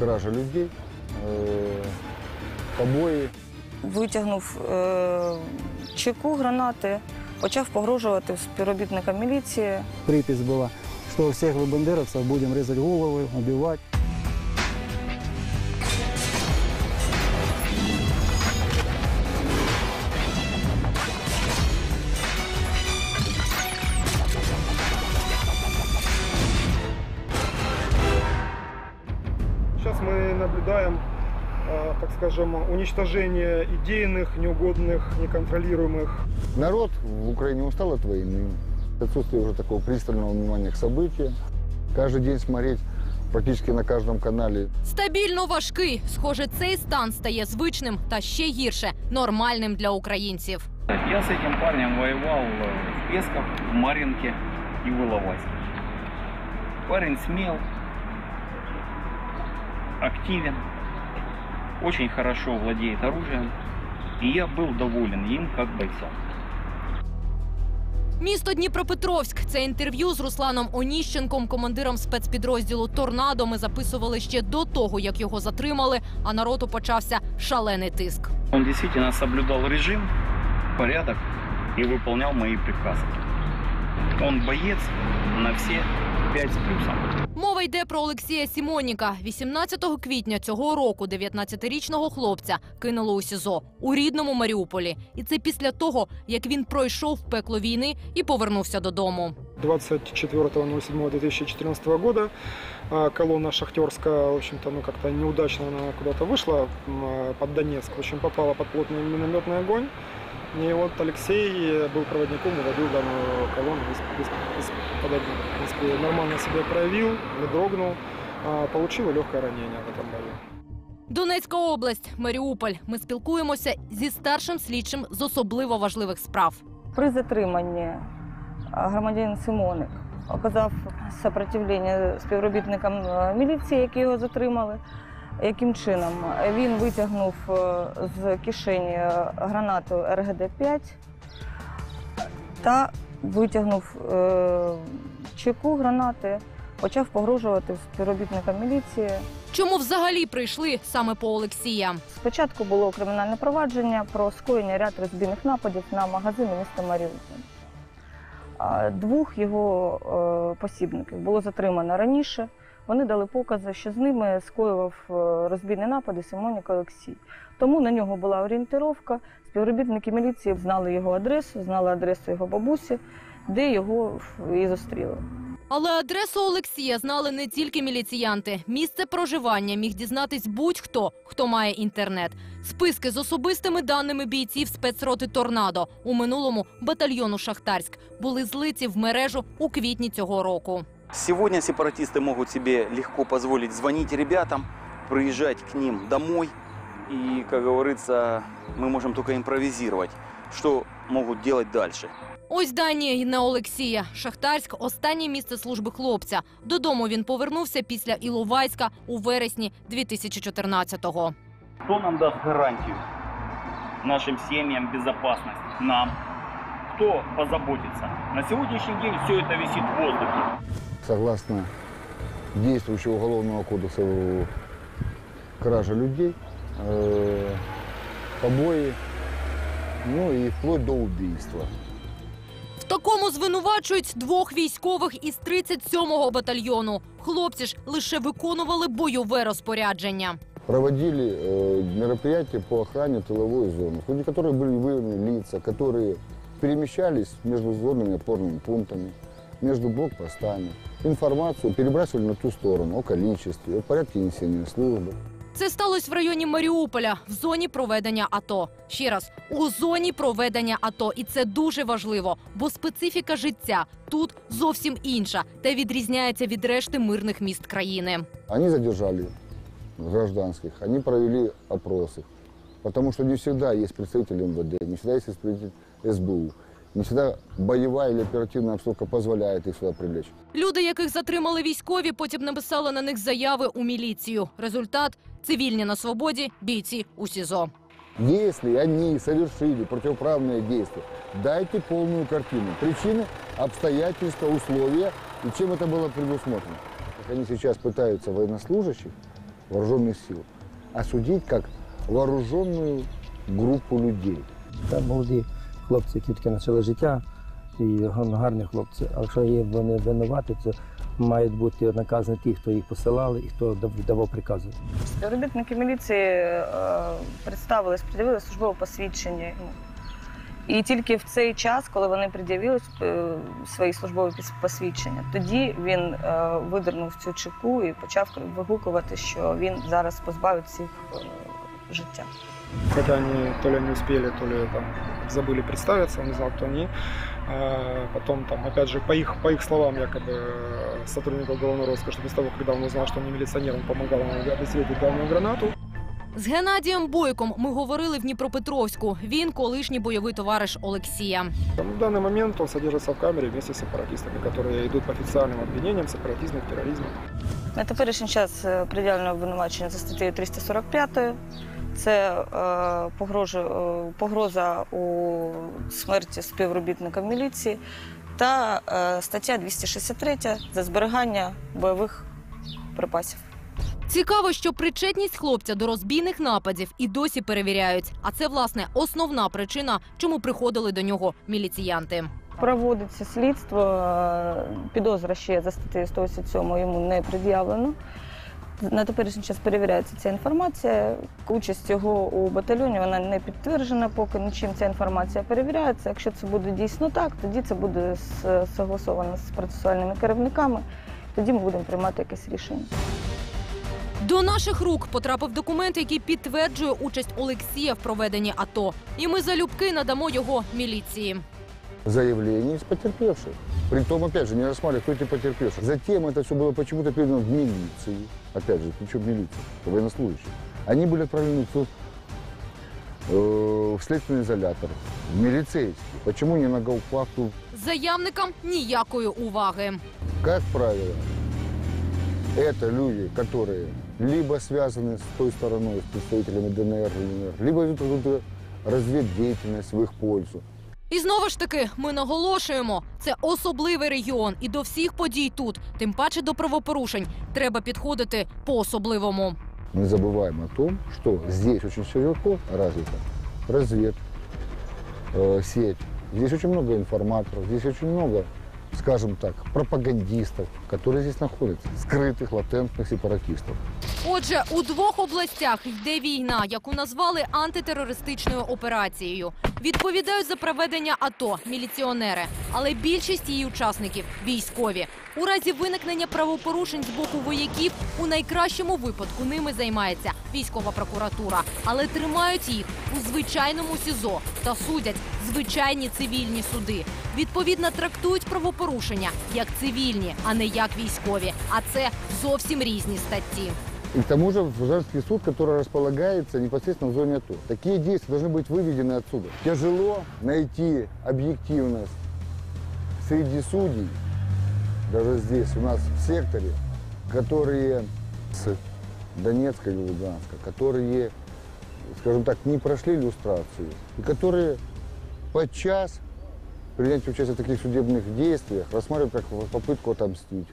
кража людей, э, побои. Витягнув е, чеку гранати, почав погрожувати співробітникам міліції. Припись была, что всех вы бандеровцев будем резать головы, убивать. скажем, уничтожение идейных, неугодных, неконтролируемых Народ в Украине устал от войны. Отсутствие уже такого пристального внимания к событиям. Каждый день смотреть практически на каждом канале Стабільно важкий. Схоже, цей стан стає звичним та ще гірше нормальним для українців. Я с этим парнем воевал э, в Песках, в Маринке и в Иловайске. Парень смел, активен, очень хорошо владеет оружием, и я был доволен им как бойцом. Місто Дніпропетровськ. Це інтерв'ю з Русланом Оніщенком, командиром спецпідрозділу Торнадо. Ми записували ще до того, як його затримали. А народу почався шалений тиск. Он действительно соблюдал режим, порядок и выполнял мои приказы. Он боец на все пять с плюсом. Мова йде про Олексія Сімоніка. 18 квітня цього року 19-річного хлопця кинули у СІЗО у рідному Маріуполі. І це після того, як він пройшов пекло війни і повернувся додому. 24.07.2014 года а, колонна шахтерская, в общем-то, ну как-то неудачно она куда-то вышла м, а, под Донецк, в общем, попала под плотный минометный огонь. И вот Алексей был проводником и водил данную колонну без, без, из-под. В принципе, нормально себя проявил, не дрогнул, а, получил легкое ранение в этом бою. Донецька область, Маріуполь. Ми спілкуємося зі старшим слідчим з особливо важливих справ. При затриманні громадянин Симоник оказав сопротивлення співробітникам е, міліції, які його затримали. Яким чином? Він витягнув е, з кишені е, гранату РГД-5 та витягнув е, чеку гранати, почав погрожувати співробітникам міліції. Чому взагалі прийшли саме по Олексія? Спочатку було кримінальне провадження про скоєння ряд розбійних нападів на магазини міста Маріуполь. Двох його посібників було затримано раніше. Вони дали покази, що з ними скоював е, розбійні напади Симонік Олексій. Тому на нього була орієнтировка. Співробітники міліції знали його адресу, знали адресу його бабусі, де його і зустріли. Але адресу Олексія знали не тільки міліціянти. Місце проживання міг дізнатись будь-хто, хто має інтернет. Списки з особистими даними бійців спецроти Торнадо у минулому батальйону Шахтарськ були злиті в мережу у квітні цього року. Сегодня сепаратисты могут себе легко позволить звонить ребятам, приезжать к ним домой. И, как говорится, мы можем только импровизировать, что могут делать дальше. Ось дані й на Олексія. Шахтарськ останнє місце служби хлопця. Додому він повернувся після Іловайська у вересні 2014-го. Кто нам даст гарантию нашим семьям безопасность? Нам. Кто позаботится? На сегодняшний день все это висит в воздухе. согласно действующего уголовного кодекса э, кража людей, э, побои, ну и вплоть до убийства. В такому звинувачують двох військових із 37-го батальйону. Хлопці ж лише виконували бойове розпорядження. Проводили э, мероприятия по охране тыловой зоны, в ходе которых были выявлены лица, которые перемещались между зонными опорными пунктами, между блокпостами. Информацию перебрасывали на ту сторону о количестве, о порядке несения службы. Це сталося в районі Маріуполя в зоні проведення АТО. Ще раз у зоні проведення АТО, і це дуже важливо, бо специфіка життя тут зовсім інша та відрізняється від решти мирних міст країни. Они задержали гражданских, они провели опросы. Потому что не всегда есть представитель МВД, не всегда есть представитель СБУ. Не всегда боевая или оперативная обстановка позволяет их сюда привлечь. Люди, яких затримали військові, потім написали на них заяви у міліцію. Результат цивільні на свободі, бійці у СІЗО. Если они совершили противоправные действия, дайте полную картину. Причины, обстоятельства, условия и чем это было предусмотрено. Как они сейчас пытаются военнослужащих вооруженных сил, а судить как вооруженную группу людей. Це молоді хлопці, які таке почали життя, і гарні хлопці. А якщо є вони винуваті, то мають бути наказані ті, хто їх посилали і хто дав- давав прикази. Співробітники міліції е, представились, пред'явили службове посвідчення. йому. І тільки в цей час, коли вони пред'явили е, свої службові посвідчення, тоді він е, видернув цю чеку і почав вигукувати, що він зараз позбавить всіх життя. Хотя они то ли не успели, то ли там забыли представиться, он не знал, кто они. А потом, там, опять же, по их, по их словам, якобы э, сотрудников уголовного розыска, что после того, когда он узнал, что он не милиционер, он помогал ему обезвредить данную гранату. З Геннадієм Бойком ми говорили в Дніпропетровську. Він колишній бойовий товариш Олексія. Там, в данный момент он содержится в камере вместе с сепаратистами, которые идут по официальным обвинениям в сепаратизме, в терроризме. На теперішній час е, пред'явлено обвинувачення за статтею 345. це е, погрожа, е, погроза у смерті співробітника міліції та е, стаття 263 за зберігання бойових припасів. Цікаво, що причетність хлопця до розбійних нападів і досі перевіряють. А це власне основна причина, чому приходили до нього міліціянти. Проводиться слідство, е, підозра ще за статтею 187 йому не пред'явлено. На теперішній час перевіряється ця інформація. Участь його у батальйоні вона не підтверджена, поки нічим ця інформація перевіряється. Якщо це буде дійсно так, тоді це буде согласовано з процесуальними керівниками. Тоді ми будемо приймати якесь рішення. До наших рук потрапив документ, який підтверджує участь Олексія в проведенні АТО. І ми залюбки надамо його міліції. заявление из потерпевших. Притом, опять же, не рассматривая, кто эти потерпевшие. Затем это все было почему-то передано в милицию. Опять же, причем милиция, военнослужащие. Они были отправлены в, суд, э, в следственный изолятор, в милицейский. Почему не на гауптвахту? Заявникам ніякої уваги. Как правило, это люди, которые либо связаны с той стороной, с представителями ДНР, ЛНР, либо ведут какую-то разведдеятельность в их пользу. І знову ж таки, ми наголошуємо, це особливий регіон, і до всіх подій тут, тим паче до правопорушень, треба підходити по-особливому. Не забуваємо о том, що здесь очень широко развита развед, э, сеть. Здесь очень много информаторов, здесь очень много, скажем так, пропагандистов, которые здесь находятся, скрытых, латентных сепаратистов. Отже, у двох областях йде війна, яку назвали антитерористичною операцією. Відповідають за проведення АТО міліціонери, але більшість її учасників військові. У разі виникнення правопорушень з боку вояків у найкращому випадку ними займається військова прокуратура, але тримають їх у звичайному СІЗО та судять звичайні цивільні суди. Відповідно, трактують правопорушення як цивільні, а не як військові. А це зовсім різні статті. И к тому же в женский суд, который располагается непосредственно в зоне АТО. Такие действия должны быть выведены отсюда. Тяжело найти объективность среди судей, даже здесь, у нас в секторе, которые с Донецка или Луганска, которые, скажем так, не прошли иллюстрацию, и которые подчас принять участие в таких судебных действиях рассматривают как попытку отомстить.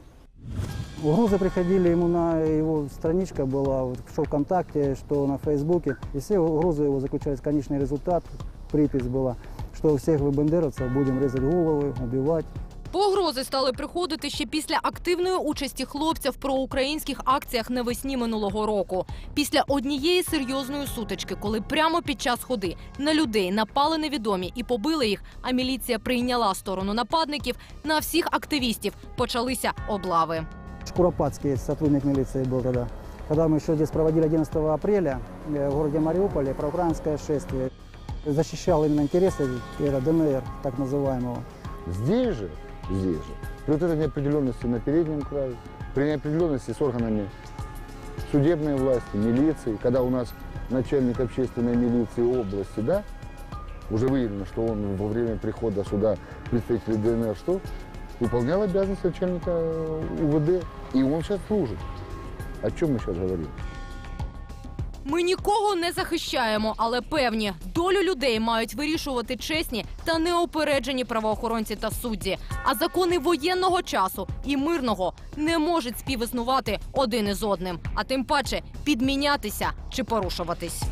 Угрозы приходили ему на его страничка была, что ВКонтакте, что на Фейсбуке. И все угрозы его заключались в конечный результат. Припись была, что всех вы бандеровцев будем резать головы, убивать. Погрози стали приходити ще після активної участі хлопця в проукраїнських акціях навесні минулого року. Після однієї серйозної сутички, коли прямо під час ходи на людей напали невідомі і побили їх, а міліція прийняла сторону нападників. На всіх активістів почалися облави. Шкуропадский сотрудник милиции был тогда. Когда мы еще здесь проводили 11 апреля э, в городе Мариуполе проукраинское шествие. Защищал именно интересы э, ДНР, так называемого. Здесь же, здесь же, при вот этой неопределенности на переднем крае, при неопределенности с органами судебной власти, милиции, когда у нас начальник общественной милиции области, да, уже выявлено, что он во время прихода сюда представителей ДНР, что выполнял обязанности начальника УВД, и он сейчас служит. О чем мы сейчас говорим? Ми нікого не захищаємо, але певні долю людей мають вирішувати чесні та неопереджені правоохоронці та судді. А закони воєнного часу і мирного не можуть співіснувати один із одним, а тим паче підмінятися чи порушуватись.